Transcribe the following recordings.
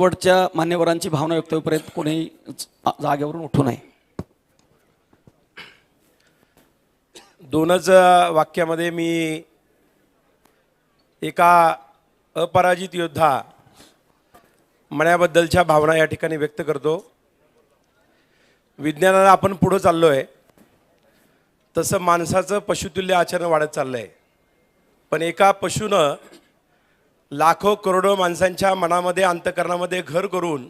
शेवटच्या मान्यवरांची भावना व्यक्त होईपर्यंत कोणी जागेवरून उठू नये. दोनच वाक्यामध्ये मी एका अपराजित योद्धा मण्याबद्दलच्या भावना या ठिकाणी व्यक्त करतो. विज्ञानाला आपण पुढं चाललो आहे तसं माणसाचं पशुतुल्य आचरण वाढत चाललं आहे पण एका पशूनं लाखो करोडो माणसांच्या मनामध्ये अंतकरणामध्ये घर करून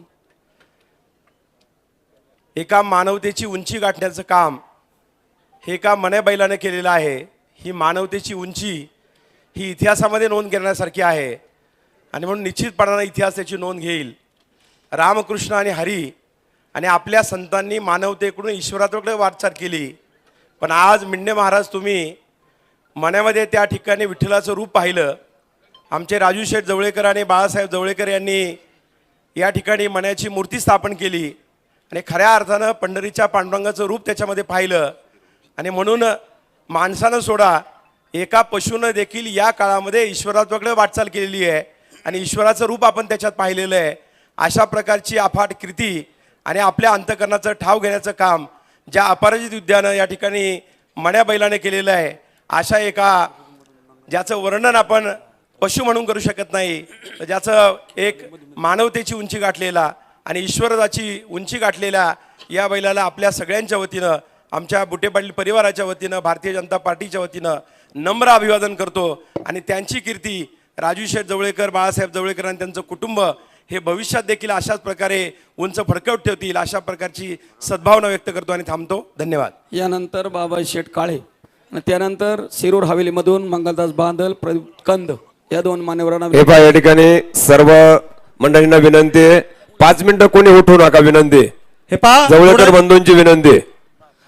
एका मानवतेची उंची गाठण्याचं काम हे एका मने बैलाने केलेलं आहे. ही मानवतेची उंची ही इतिहासामध्ये नोंद घेण्यासारखी आहे. आणि म्हणून निश्चितपणानं इतिहास त्याची नोंद घेईल. रामकृष्ण आणि हरी आणि आपल्या संतांनी मानवतेकडून ईश्वराकडे वाटचाल केली. पण आज मिंडे महाराज तुम्ही मण्यामध्ये त्या ठिकाणी विठ्ठलाचं रूप पाहिलं. आमचे राजू शेठ जवळेकर आणि बाळासाहेब जवळेकर यांनी या ठिकाणी मण्याची मूर्ती स्थापन केली. आणि खऱ्या अर्थानं पंढरीच्या पांडुरंगाचं रूप त्याच्यामध्ये पाहिलं. आणि म्हणून माणसानं सोडा एका पशूनं देखील या काळामध्ये ईश्वरात्वाकडे वाटचाल केलेली आहे. आणि ईश्वराचं रूप आपण त्याच्यात पाहिलेलं आहे. अशा प्रकारची अफाट कृती आणि आपल्या अंतकरणाचं ठाव घेण्याचं काम ज्या अपराजित उद्यानं या ठिकाणी मण्या बैलाने केलेलं आहे. अशा एका ज्याचं वर्णन आपण पशु म्हणून करू शकत नाही. तर ज्याचं एक मानवतेची उंची गाठलेला आणि ईश्वराची उंची गाठलेल्या या बैलाला आपल्या सगळ्यांच्या वतीनं आमच्या बुटे पाटील परिवाराच्या वतीनं भारतीय जनता पार्टीच्या वतीनं नम्र अभिवादन करतो. आणि त्यांची कीर्ती राजू शेठ जवळेकर बाळासाहेब जवळेकर आणि त्यांचं कुटुंब हे भविष्यात देखील अशाच प्रकारे उंच फडकवत ठेवतील अशा प्रकारची सद्भावना व्यक्त करतो आणि थांबतो. धन्यवाद. यानंतर बाबा शेठ काळे आणि त्यानंतर शिरूर हवेलीमधून मंगलदास बांधल प्रदीप कंद. या दोन मान्यवरांना हे पहा या ठिकाणी सर्व मंडळींना विनंती आहे. पाच मिनिटं कोणी उठू नका विनंती. हे पहा जवळकर बंधूंची विनंती आहे.